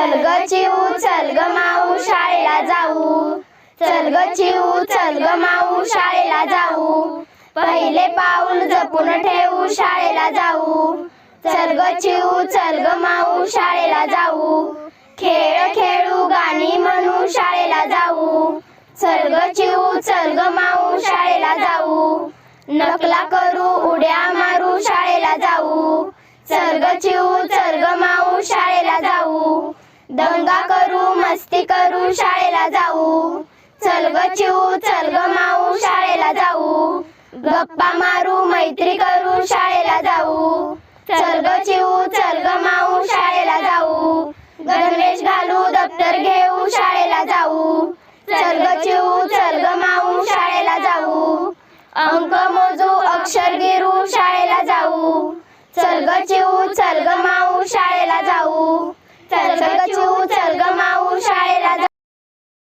चल ग चिऊ चल ग माऊ शाळेला जाऊ. चल ग चिऊ चल ग माऊ शाळेला जाऊ. पहिले पाऊल जपून ठेवू शाळेला जाऊ. चल ग चिऊ चल ग माऊ शाळेला जाऊ. खेळ खेळू गाणी म्हणू शाळेला जाऊ. चल ग चिऊ चल ग माऊ शाळेला जाऊ. नकला करू उड्या मारू शाळेला जाऊ. चल ग चिऊ चल ग माऊ शाळेला जाऊ दंगा करू मस्ती करू शाळेला जाऊ. चल ग चिऊ चल ग माऊ शाळेला जाऊ. गप्पा मारू मैत्री करू शाळेला जाऊ. चल ग चिऊ चल ग माऊ शाळेला जाऊ. गणवेश घालू दप्तर घेऊ शाळेला जाऊ. चल ग चिऊ चल ग माऊ शाळेला जाऊ. अंक मोजू अक्षर गिरू शाळेला जाऊ. चल ग चिऊ चल ग माऊ